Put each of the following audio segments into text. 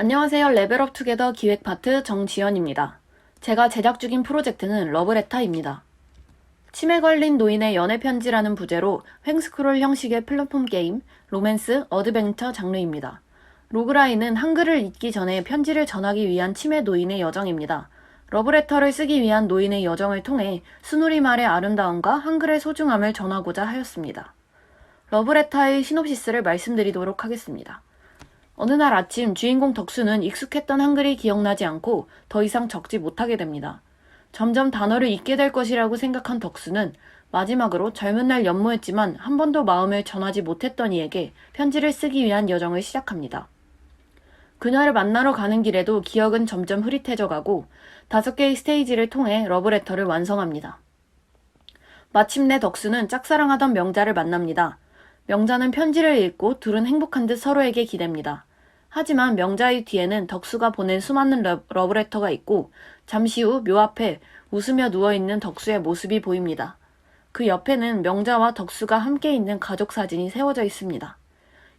안녕하세요. 레벨업 투게더 기획 파트 정지연입니다. 제가 제작 중인 프로젝트는 러브레타입니다. 치매 걸린 노인의 연애 편지라는 부제로 횡스크롤 형식의 플랫폼 게임, 로맨스, 어드벤처 장르입니다. 로그라인은 한글을 읽기 전에 편지를 전하기 위한 치매 노인의 여정입니다. 러브레터를 쓰기 위한 노인의 여정을 통해 스누리말의 아름다움과 한글의 소중함을 전하고자 하였습니다. 러브레타의 시놉시스를 말씀드리도록 하겠습니다. 어느 날 아침 주인공 덕수는 익숙했던 한글이 기억나지 않고 더 이상 적지 못하게 됩니다. 점점 단어를 잊게 될 것이라고 생각한 덕수는 마지막으로 젊은 날 연모했지만 한 번도 마음을 전하지 못했던 이에게 편지를 쓰기 위한 여정을 시작합니다. 그녀를 만나러 가는 길에도 기억은 점점 흐릿해져 가고 다섯 개의 스테이지를 통해 러브레터를 완성합니다. 마침내 덕수는 짝사랑하던 명자를 만납니다. 명자는 편지를 읽고 둘은 행복한 듯 서로에게 기댑니다. 하지만 명자의 뒤에는 덕수가 보낸 수많은 러, 러브레터가 있고 잠시 후 묘 앞에 웃으며 누워있는 덕수의 모습이 보입니다. 그 옆에는 명자와 덕수가 함께 있는 가족 사진이 세워져 있습니다.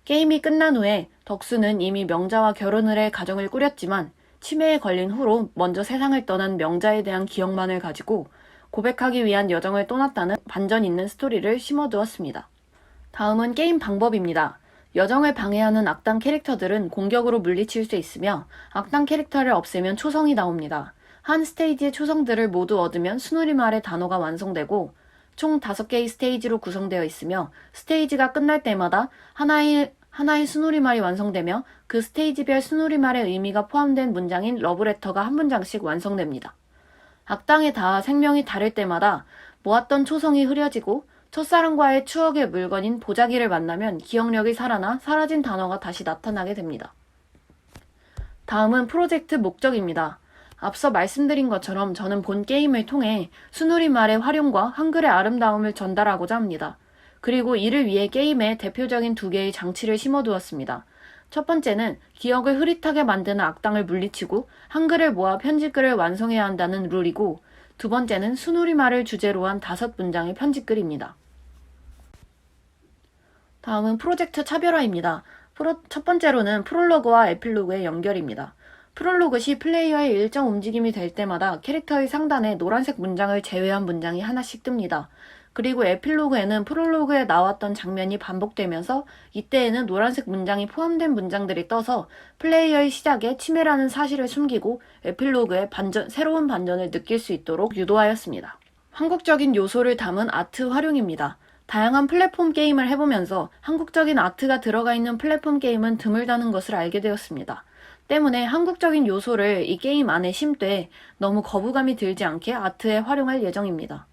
게임이 끝난 후에 덕수는 이미 명자와 결혼을 해 가정을 꾸렸지만 치매에 걸린 후로 먼저 세상을 떠난 명자에 대한 기억만을 가지고 고백하기 위한 여정을 떠났다는 반전 있는 스토리를 심어두었습니다. 다음은 게임 방법입니다. 여정을 방해하는 악당 캐릭터들은 공격으로 물리칠 수 있으며 악당 캐릭터를 없애면 초성이 나옵니다. 한 스테이지의 초성들을 모두 얻으면 스누리말의 단어가 완성되고 총 5개의 스테이지로 구성되어 있으며 스테이지가 끝날 때마다 하나의 하나의 스누리말이 완성되며 그 스테이지별 스누리말의 의미가 포함된 문장인 러브레터가 한 문장씩 완성됩니다. 악당의 다 생명이 다를 때마다 모았던 초성이 흐려지고 첫사랑과의 추억의 물건인 보자기를 만나면 기억력이 살아나 사라진 단어가 다시 나타나게 됩니다. 다음은 프로젝트 목적입니다. 앞서 말씀드린 것처럼 저는 본 게임을 통해 수누리말의 활용과 한글의 아름다움을 전달하고자 합니다. 그리고 이를 위해 게임에 대표적인 두 개의 장치를 심어두었습니다. 첫 번째는 기억을 흐릿하게 만드는 악당을 물리치고 한글을 모아 편집글을 완성해야 한다는 룰이고 두 번째는 수누리말을 주제로 한 다섯 문장의 편집글입니다. 다음은 프로젝트 차별화입니다. 프로, 첫 번째로는 프롤로그와 에필로그의 연결입니다. 프롤로그 시 플레이어의 일정 움직임이 될 때마다 캐릭터의 상단에 노란색 문장을 제외한 문장이 하나씩 뜹니다. 그리고 에필로그에는 프롤로그에 나왔던 장면이 반복되면서 이때에는 노란색 문장이 포함된 문장들이 떠서 플레이어의 시작에 치매라는 사실을 숨기고 에필로그에 반전, 새로운 반전을 느낄 수 있도록 유도하였습니다. 한국적인 요소를 담은 아트 활용입니다. 다양한 플랫폼 게임을 해보면서 한국적인 아트가 들어가 있는 플랫폼 게임은 드물다는 것을 알게 되었습니다. 때문에 한국적인 요소를 이 게임 안에 심되 너무 거부감이 들지 않게 아트에 활용할 예정입니다.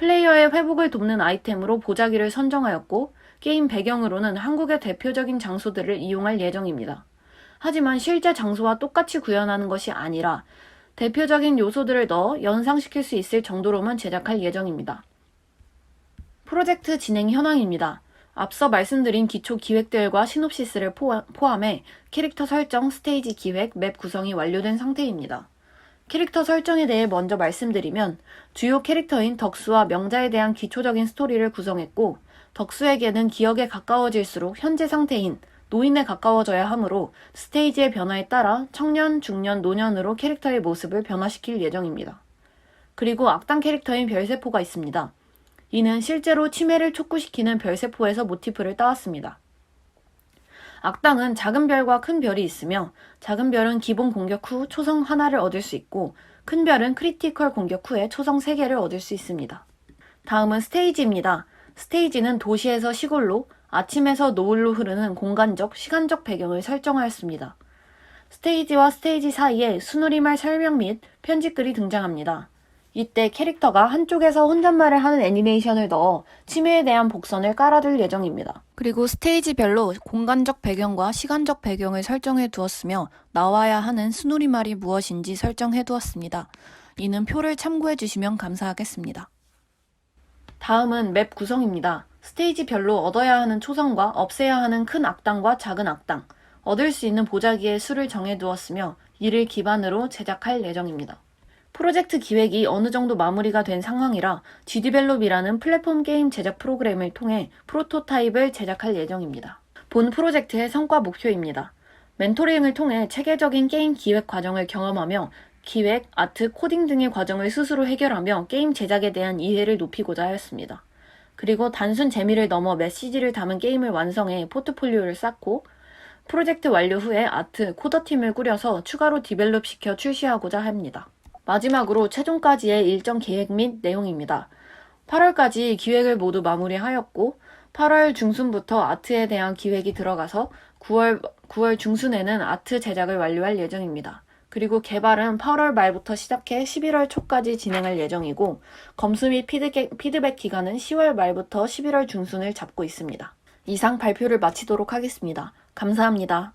플레이어의 회복을 돕는 아이템으로 보자기를 선정하였고 게임 배경으로는 한국의 대표적인 장소들을 이용할 예정입니다. 하지만 실제 장소와 똑같이 구현하는 것이 아니라 대표적인 요소들을 넣어 연상시킬 수 있을 정도로만 제작할 예정입니다. 프로젝트 진행 현황입니다. 앞서 말씀드린 기초 기획들과 시놉시스를 포함해 캐릭터 설정, 스테이지 기획, 맵 구성이 완료된 상태입니다. 캐릭터 설정에 대해 먼저 말씀드리면 주요 캐릭터인 덕수와 명자에 대한 기초적인 스토리를 구성했고 덕수에게는 기억에 가까워질수록 현재 상태인 노인에 가까워져야 하므로 스테이지의 변화에 따라 청년, 중년, 노년으로 캐릭터의 모습을 변화시킬 예정입니다. 그리고 악당 캐릭터인 별세포가 있습니다. 이는 실제로 치매를 촉구시키는 별세포에서 모티프를 따왔습니다. 악당은 작은 별과 큰 별이 있으며 작은 별은 기본 공격 후 초성 하나를 얻을 수 있고 큰 별은 크리티컬 공격 후에 초성 3개를 얻을 수 있습니다. 다음은 스테이지입니다. 스테이지는 도시에서 시골로 아침에서 노을로 흐르는 공간적, 시간적 배경을 설정하였습니다. 스테이지와 스테이지 사이에 수누리말 설명 및 편집글이 등장합니다. 이때 캐릭터가 한쪽에서 혼잣말을 하는 애니메이션을 넣어 치매에 대한 복선을 깔아둘 예정입니다. 그리고 스테이지별로 공간적 배경과 시간적 배경을 설정해 두었으며 나와야 하는 스누리말이 무엇인지 설정해 두었습니다. 이는 표를 참고해 주시면 감사하겠습니다. 다음은 맵 구성입니다. 스테이지별로 얻어야 하는 초성과 없애야 하는 큰 악당과 작은 악당, 얻을 수 있는 보자기의 수를 정해 두었으며 이를 기반으로 제작할 예정입니다. 프로젝트 기획이 어느 정도 마무리가 된 상황이라 Gdevelop이라는 플랫폼 게임 제작 프로그램을 통해 프로토타입을 제작할 예정입니다. 본 프로젝트의 성과 목표입니다. 멘토링을 통해 체계적인 게임 기획 과정을 경험하며 기획, 아트, 코딩 등의 과정을 스스로 해결하며 게임 제작에 대한 이해를 높이고자 하였습니다. 그리고 단순 재미를 넘어 메시지를 담은 게임을 완성해 포트폴리오를 쌓고 프로젝트 완료 후에 아트, 코더팀을 꾸려서 추가로 디벨롭 시켜 출시하고자 합니다. 마지막으로 최종까지의 일정 계획 및 내용입니다. 8월까지 기획을 모두 마무리하였고 8월 중순부터 아트에 대한 기획이 들어가서 9월, 9월 중순에는 아트 제작을 완료할 예정입니다. 그리고 개발은 8월 말부터 시작해 11월 초까지 진행할 예정이고 검수 및 피드백, 피드백 기간은 10월 말부터 11월 중순을 잡고 있습니다. 이상 발표를 마치도록 하겠습니다. 감사합니다.